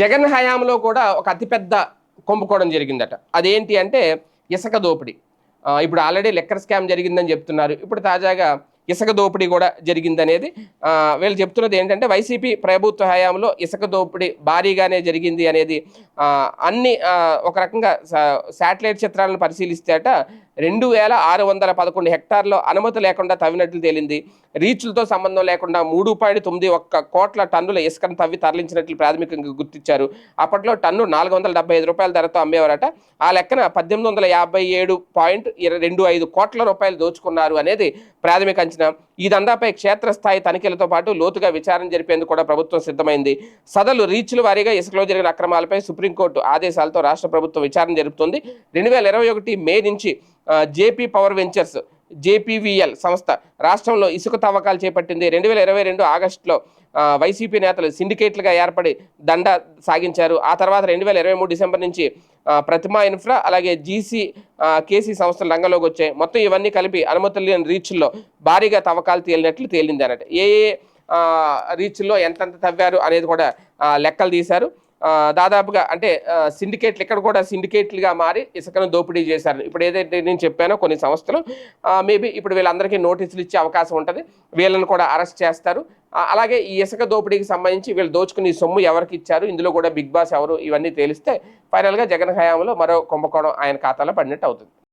జగన్ హయాంలో కూడా ఒక అతిపెద్ద కుంభకోణం జరిగిందట. అదేంటి అంటే ఇసుక దోపిడీ. ఇప్పుడు ఆల్రెడీ లెక్కర్ స్కామ్ జరిగిందని చెప్తున్నారు. ఇప్పుడు తాజాగా ఇసుక దోపిడీ కూడా జరిగిందనేది వీళ్ళు చెప్తున్నది ఏంటంటే వైసీపీ ప్రభుత్వ హయాంలో ఇసుక దోపిడీ భారీగానే జరిగింది అనేది అన్ని ఒక రకంగా సా- శాటిలైట్ చిత్రాలను పరిశీలిస్తేట రెండు వేల ఆరు వందల పదకొండు హెక్టార్లో అనుమతి లేకుండా తవ్వినట్లు తేలింది. రీచ్లతో సంబంధం లేకుండా మూడు పాయింట్ తొమ్మిది ఒక్క కోట్ల టన్నుల ఇసుకను తవ్వి తరలించినట్లు ప్రాథమికంగా గుర్తించారు. అప్పట్లో టన్ను నాలుగు వందల డెబ్బై ఐదు రూపాయల ధరతో అమ్మేవారట. ఆ లెక్కన పద్దెనిమిది వందల యాభై ఏడు పాయింట్ ఇరవై రెండు ఐదు కోట్ల రూపాయలు దోచుకున్నారు అనేది ప్రాథమిక అంచనా. ఈ దందాపై క్షేత్రస్థాయి తనిఖీలతో పాటు లోతుగా విచారణ జరిపేందుకు కూడా ప్రభుత్వం సిద్ధమైంది. సదలు రీచ్ల వారీగా ఇసుకలో జరిగిన అక్రమాలపై సుప్రీంకోర్టు ఆదేశాలతో రాష్ట్ర ప్రభుత్వం విచారణ జరుపుతుంది. రెండు వేల ఇరవై ఒకటి మే నుంచి జేపీ పవర్ వెంచర్స్ జేపీవీఎల్ సంస్థ. రాష్ట్రంలో ఇసుక తవ్వకాలు చేపట్టింది. రెండు వేల ఇరవై రెండు ఆగస్టులో వైసీపీ నేతలు సిండికేట్లుగా ఏర్పడి దండ సాగించారు. ఆ తర్వాత రెండు వేల ఇరవై మూడు డిసెంబర్ నుంచి ప్రతిమా ఇన్ఫ్రా అలాగే జీసీ కేసీ సంస్థలు రంగంలోకి వచ్చాయి. మొత్తం ఇవన్నీ కలిపి అనుమతులు లేని రీచ్ల్లో భారీగా తవ్వకాలు తేలినట్లు తేలింది అన్నట్టు ఏ ఏ రీచ్లో రీచ్ల్లో ఎంతెంత తవ్వారు అనేది కూడా లెక్కలు తీశారు. దాదాపుగా అంటే సిండికేట్లు ఇక్కడ కూడా సిండికేట్లుగా మారి ఇసుకను దోపిడీ చేశారు. ఇప్పుడు ఏదైతే నేను చెప్పానో కొన్ని సంస్థలు మేబీ ఇప్పుడు వీళ్ళందరికీ నోటీసులు ఇచ్చే అవకాశం ఉంటుంది. వీళ్ళని కూడా అరెస్ట్ చేస్తారు. అలాగే ఈ ఇసుక దోపిడీకి సంబంధించి వీళ్ళు దోచుకుని సొమ్ము ఎవరికి ఇచ్చారు? ఇందులో కూడా బిగ్ బాస్ ఎవరు? ఇవన్నీ తేలిస్తే ఫైనల్గా జగన్ హయాంలో మరో కుంభకోణం ఆయన ఖాతాలో పడినట్టు అవుతుంది.